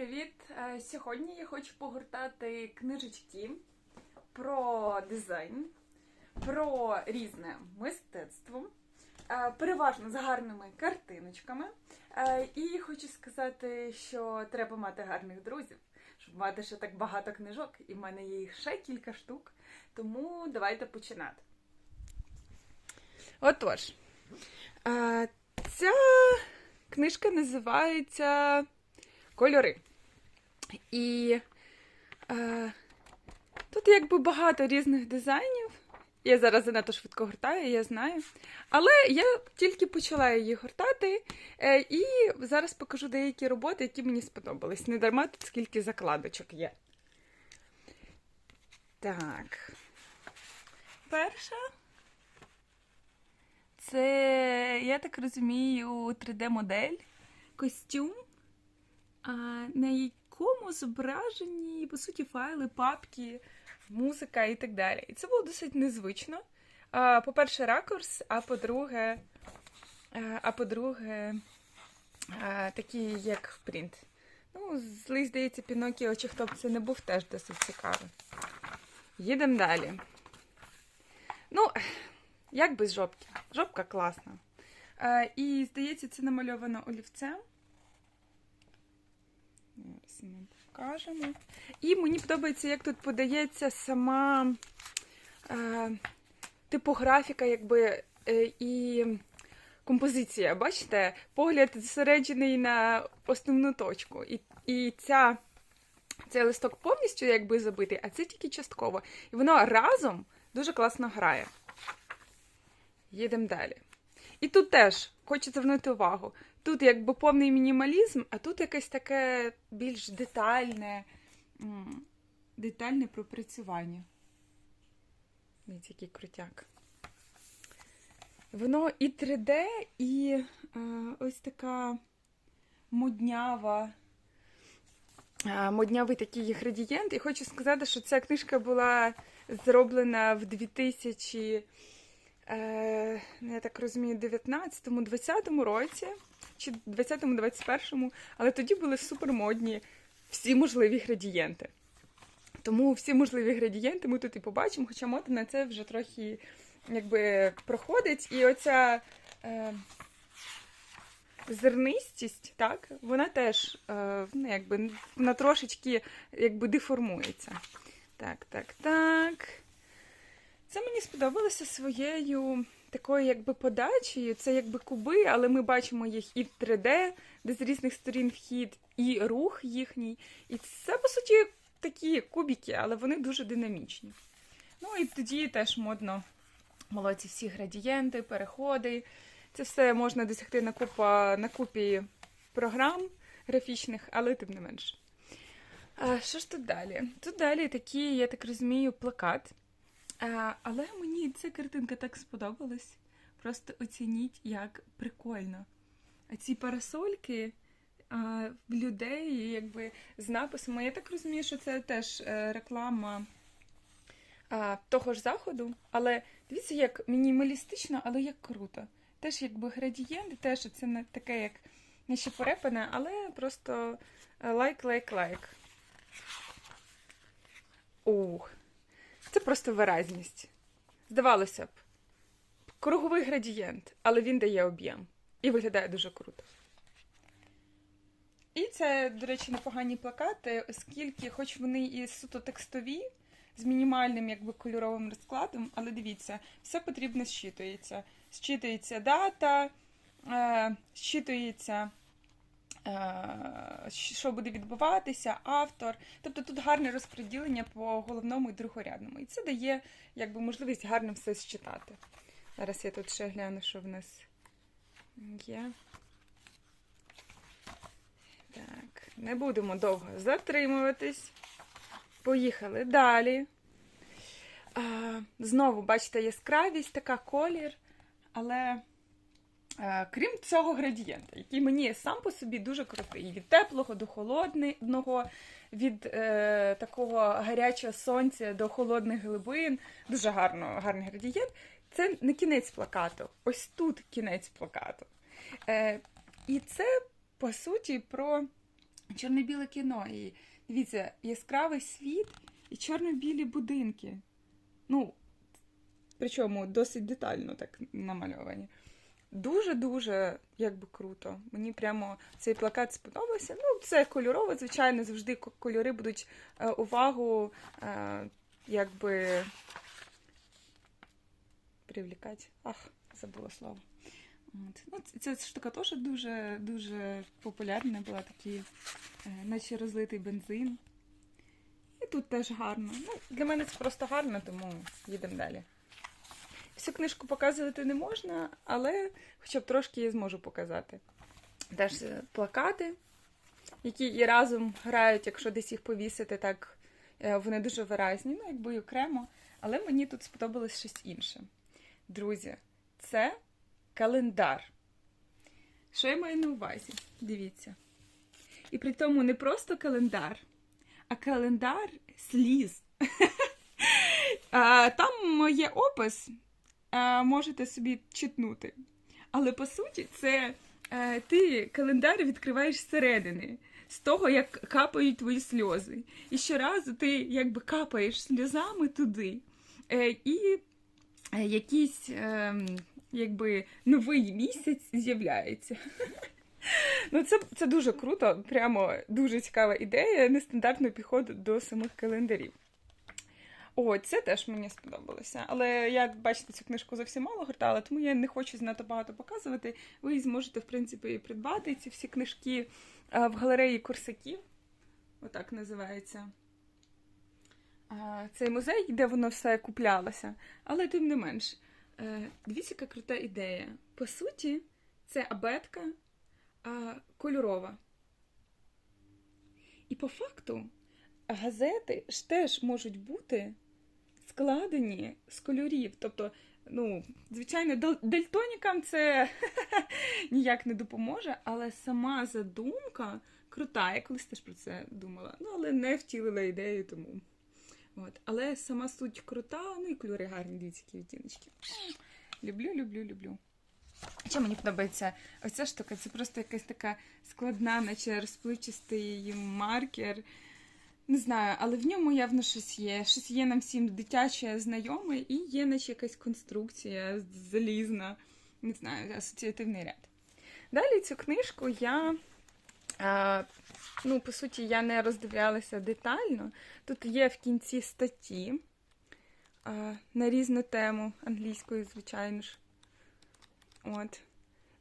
привіт! Е, Сьогодні я хочу погортати книжечки про дизайн, про різне мистецтво, е, переважно з гарними картиночками. Е, І хочу сказати, що треба мати гарних друзів, щоб мати ще так багато книжок. І в мене є їх ще кілька штук. Тому давайте починати. Отож, ця книжка називається Кольори. І е, тут якби багато різних дизайнів. Я зараз занадто швидко гортаю, я знаю. Але я тільки почала її гортати, е, і зараз покажу деякі роботи, які мені сподобались. Не дарма тут скільки закладочок є. Так. Перша. Це, я так розумію, 3D-модель, костюм, на якому зображені, по суті, файли, папки, музика і так далі. І це було досить незвично. По-перше, ракурс, а по-друге, а, по-друге, такий, як принт. Ну, злий, здається, Пінокіо, чи хто б це не був, теж досить цікавий. Їдемо далі. Ну, як без жопки? Жопка класна. І, здається, це намальовано олівцем. Ми покажемо. І мені подобається, як тут подається сама е, типографіка, якби, е, і композиція. Бачите, погляд зосереджений на основну точку. І, і ця, цей листок повністю якби забитий, а це тільки частково. І воно разом дуже класно грає. Їдемо далі. І тут теж хочу звернути увагу. Тут якби повний мінімалізм, а тут якесь таке більш детальне, детальне пропрацювання. Дивіться, який крутяк. Воно і 3D, і е, ось така моднява. е, Моднявий такий градієнт. І хочу сказати, що ця книжка була зроблена в 2000 е, я так розумію, 19-20 році, чи 20-21, але тоді були супермодні всі можливі градієнти. Тому всі можливі градієнти ми тут і побачимо, хоча мода на це вже трохи якби проходить. І оця е, зернистість, так, вона теж е, ну, якби, вона трошечки якби деформується. Так, так, так. Це мені сподобалося своєю такою якби подачею. Це якби куби, але ми бачимо їх і в 3D, де з різних сторін вхід, і рух їхній. І це, по суті, такі кубики, але вони дуже динамічні. Ну і тоді теж модно молодці всі градієнти, переходи. Це все можна досягти на, купа, на купі програм графічних, але тим не менш. А, що ж тут далі? Тут далі такий, я так розумію, плакат. А, але мені ця картинка так сподобалась. Просто оцініть, як прикольно. А ці парасольки а, в людей, якби з написами. Я так розумію, що це теж е, реклама а, того ж заходу. Але дивіться, як мінімалістично, але як круто. Теж якби градієнт, теж це не таке, як не ще порепане, але просто лайк, лайк, лайк. Ух. Це просто виразність. Здавалося б, круговий градієнт, але він дає об'єм і виглядає дуже круто. І це, до речі, непогані плакати, оскільки, хоч вони і суто текстові, з мінімальним якби кольоровим розкладом, але дивіться, все потрібно зчитується. Зчитується дата, е, зчитується. Що буде відбуватися, автор. Тобто тут гарне розподілення по головному і другорядному. І це дає якби, можливість гарно все считати. Зараз я тут ще гляну, що в нас є. Так, не будемо довго затримуватись. Поїхали далі. А, Знову, бачите, яскравість, така колір, але. Крім цього градієнта, який мені сам по собі дуже крутий. Від теплого до холодного, від е, такого гарячого сонця до холодних глибин. Дуже гарно, гарний градієнт. Це не кінець плакату. Ось тут кінець плакату. Е, І це, по суті, про чорно-біле кіно. І дивіться, яскравий світ і чорно-білі будинки. Ну, причому досить детально так намальовані. Дуже-дуже якби круто. Мені прямо цей плакат сподобався. Ну, це кольорово, звичайно, завжди кольори будуть е, увагу е, якби привлікати. Ах, забула слово. От. Ну, ця штука теж дуже, дуже популярна була, такі, е, наче розлитий бензин. І тут теж гарно. Ну, для мене це просто гарно, тому їдемо далі. Всю книжку показувати не можна, але хоча б трошки я зможу показати. Теж е, плакати, які і разом грають, якщо десь їх повісити, так е, вони дуже виразні, ну, якби й окремо. Але мені тут сподобалось щось інше. Друзі, це календар. Що я маю на увазі? Дивіться. І при тому не просто календар, а календар сліз. Там є опис, можете собі читнути. Але по суті, це е, ти календар відкриваєш зсередини, з того, як капають твої сльози. І щоразу ти якби капаєш сльозами туди. Е, і е, якийсь е, якби новий місяць з'являється. Ну, це, це дуже круто, прямо дуже цікава ідея, нестандартний підход до самих календарів. О, це теж мені сподобалося. Але я, бачите, цю книжку зовсім мало гортала, тому я не хочу занадто багато показувати. Ви зможете, в принципі, і придбати ці всі книжки в галереї Корсаків. Отак називається. Цей музей, де воно все куплялося. Але тим не менш, е, дивіться, яка крута ідея. По суті, це абетка кольорова. І по факту газети ж теж можуть бути складені з кольорів. Тобто, ну, звичайно, дальтонікам це ніяк не допоможе, але сама задумка крута. Я колись теж про це думала. Ну, але не втілила ідею, тому. От. Але сама суть крута, ну і кольори гарні, дивіться, які відтіночки. Люблю, люблю, люблю. Що мені подобається оця штука? Це просто якась така складна, наче розпливчастий маркер. Не знаю, але в ньому явно щось є. Щось є нам всім дитяче, знайоме, і є наче якась конструкція залізна. Не знаю, асоціативний ряд. Далі цю книжку я. А, ну, по суті, я не роздивлялася детально. Тут є в кінці статті а, на різну тему англійською, звичайно ж. От.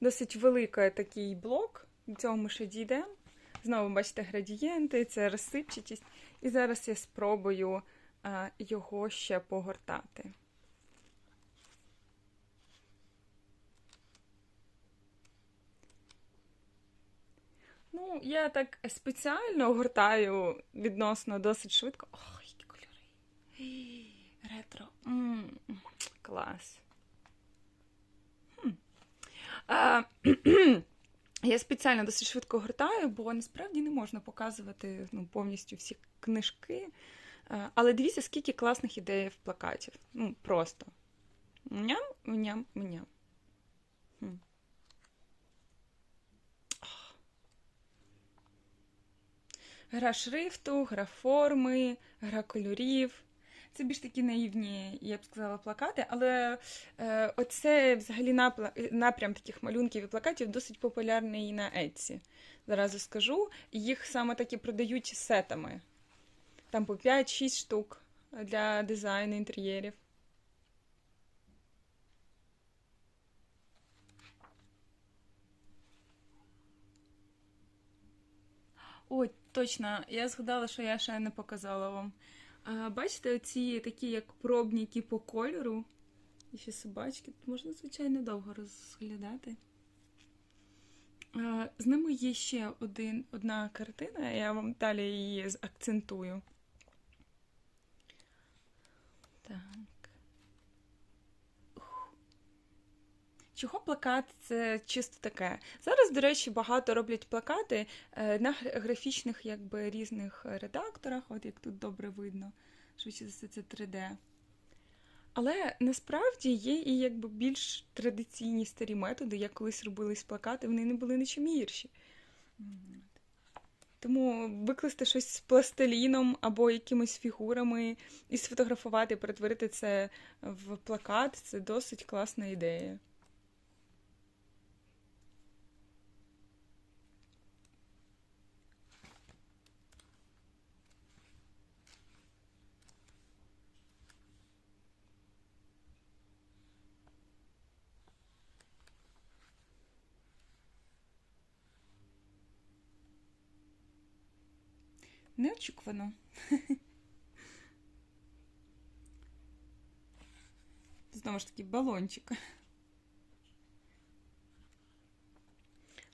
Досить великий такий блок. До цього ми ще дійдемо. Знову бачите градієнти, це розсипчатість. І зараз я спробую а, його ще погортати. Ну, я так спеціально гортаю відносно досить швидко. Ох, які кольори. Ретро. м клас. Хм. А, я спеціально досить швидко гортаю, бо насправді не можна показувати ну, повністю всі книжки. Але дивіться, скільки класних ідей в плакатів. Ну, просто. Ням, ням, ням. Гра шрифту, гра форми, гра кольорів. Це більш такі наївні, я б сказала, плакати, але е, оце взагалі напрям таких малюнків і плакатів досить популярний і на Etsy. Зразу скажу. Їх саме таки продають сетами. Там по 5-6 штук для дизайну інтер'єрів. Ой, точно, я згадала, що я ще не показала вам. Бачите, оці такі, як пробніки по кольору. І ще собачки. Тут можна, звичайно, довго розглядати. З ними є ще один, одна картина, я вам далі її акцентую. Так. Чого плакат це чисто таке? Зараз, до речі, багато роблять плакати е, на графічних якби, різних редакторах, от як тут добре видно, швидше за все це 3D. Але насправді є і якби більш традиційні старі методи, як колись робились плакати, вони не були нічим гірші. Тому викласти щось з пластиліном або якимись фігурами і сфотографувати, перетворити це в плакат це досить класна ідея. Неочікувано. Знову ж таки, балончик.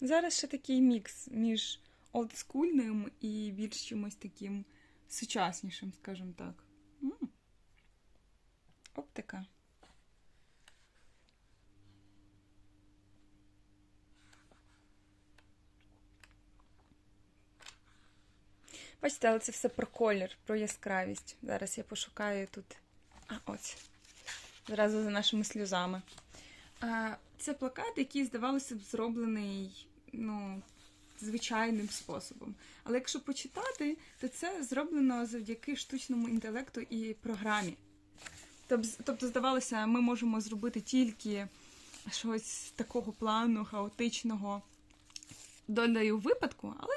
Зараз ще такий мікс між олдскульним і більш чимось таким сучаснішим, скажімо так. М. Оптика. Бачите, але це все про колір, про яскравість. Зараз я пошукаю тут. А, ось. Зразу за нашими сльозами. Це плакат, який, здавалося б, зроблений ну, звичайним способом. Але якщо почитати, то це зроблено завдяки штучному інтелекту і програмі. Тобто, здавалося, ми можемо зробити тільки щось такого плану, хаотичного долею випадку, але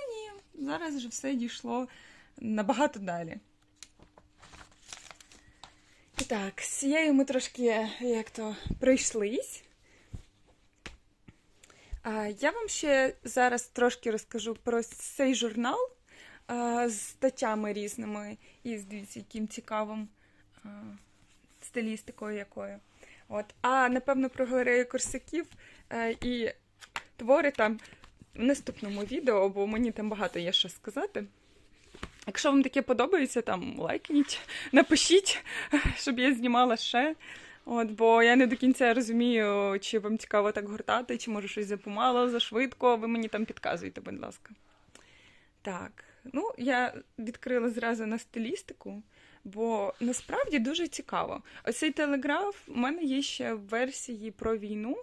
зараз вже все дійшло набагато далі. І так, з цією ми трошки як то пройшлись. А, я вам ще зараз трошки розкажу про цей журнал з статтями різними і з яким цікавим стилістикою якою. От. А напевно про галерею корсаків і твори там в наступному відео, бо мені там багато є що сказати. Якщо вам таке подобається, там лайкніть, напишіть, щоб я знімала ще. От, бо я не до кінця розумію, чи вам цікаво так гортати, чи може щось запомало, зашвидко. Ви мені там підказуйте, будь ласка. Так, ну я відкрила зразу на стилістику, бо насправді дуже цікаво. Оцей телеграф у мене є ще в версії про війну.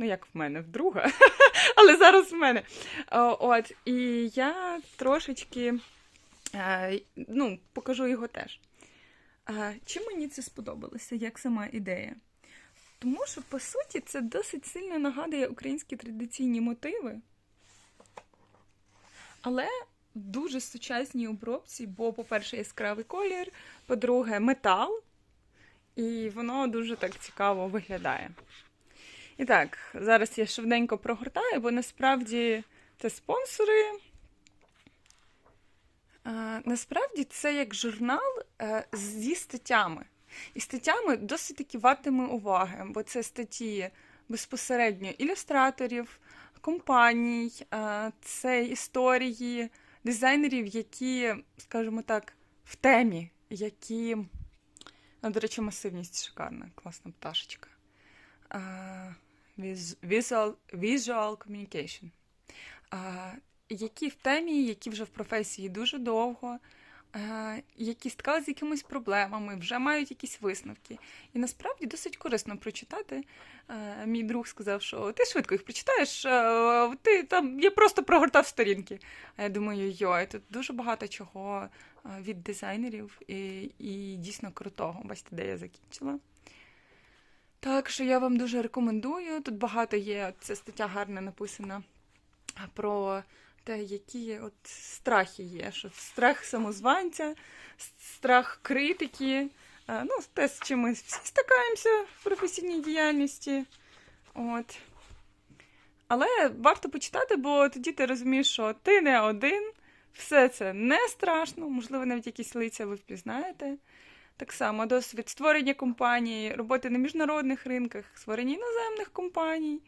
Ну, як в мене, вдруга, але зараз в мене. От, і я трошечки е, ну, покажу його теж. А, Чим мені це сподобалося, як сама ідея? Тому що, по суті, це досить сильно нагадує українські традиційні мотиви, але в дуже сучасній обробці, бо, по-перше, яскравий колір, по-друге, метал, і воно дуже так цікаво виглядає. І так, зараз я швиденько прогортаю, бо насправді це спонсори. А, насправді це як журнал е, зі статтями. І статтями досить таки вартими уваги, бо це статті безпосередньо ілюстраторів, компаній, е, це історії дизайнерів, які, скажімо так, в темі, які, ну, до речі, масивність шикарна, класна пташечка. Visual, visual communication. Які в темі, які вже в професії дуже довго, які стикалися з якимись проблемами, вже мають якісь висновки. І насправді досить корисно прочитати. Мій друг сказав, що ти швидко їх прочитаєш, ти там я просто прогортав сторінки. А я думаю, йой, тут дуже багато чого від дизайнерів і, і дійсно крутого. Бачите, де я закінчила. Так що я вам дуже рекомендую. Тут багато є, ця стаття гарно написана про те, які от страхи є. Що страх самозванця, страх критики. Ну, те, з чим ми всі стикаємося в професійній діяльності. От. Але варто почитати, бо тоді ти розумієш, що ти не один, все це не страшно, можливо, навіть якісь лиця ви впізнаєте. Так само досвід створення компанії, роботи на міжнародних ринках, створення іноземних компаній.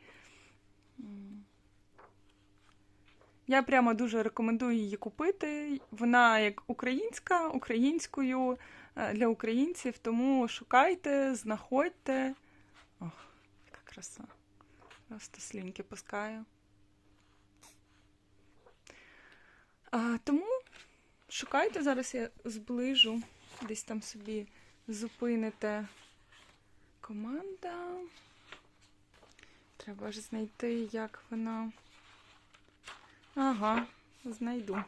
Я прямо дуже рекомендую її купити. Вона як українська, українською е, для українців, тому шукайте, знаходьте. Ох, яка краса. Просто сліньки пускаю. А, тому шукайте, зараз я зближу, десь там собі зупините команда. Треба ж знайти, як вона. Ага, знайду.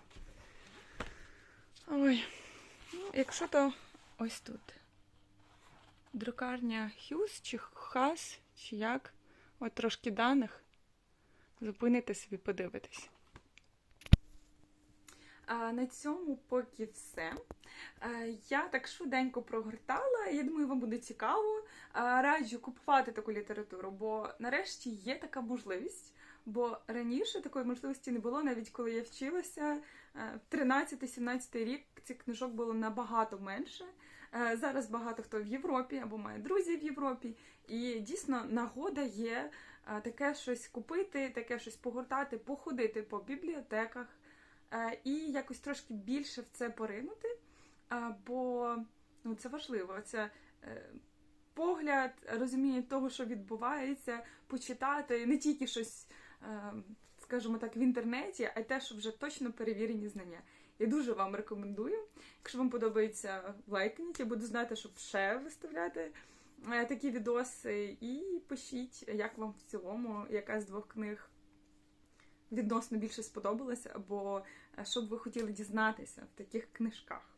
Ой, ну, якщо то ось тут. Друкарня Хюз чи Хас, чи як. От трошки даних. Зупините собі, подивитись. На цьому поки все. Е, Я так швиденько прогортала, я думаю, вам буде цікаво. Раджу купувати таку літературу, бо нарешті є така можливість. Бо раніше такої можливості не було, навіть коли я вчилася. Е, В 13-17 рік цих книжок було набагато менше. Е, Зараз багато хто в Європі або має друзів в Європі, і дійсно нагода є е, таке щось купити, таке щось погортати, походити по бібліотеках е, і якось трошки більше в це поринути. Е, Бо ну, це важливо. Це е, погляд, розуміння того, що відбувається, почитати не тільки щось, е, скажімо так, в інтернеті, а й те, що вже точно перевірені знання. Я дуже вам рекомендую. Якщо вам подобається, лайкніть, я буду знати, щоб ще виставляти е, такі відоси. І пишіть, як вам в цілому, яка з двох книг відносно більше сподобалася, або е, що б ви хотіли дізнатися в таких книжках.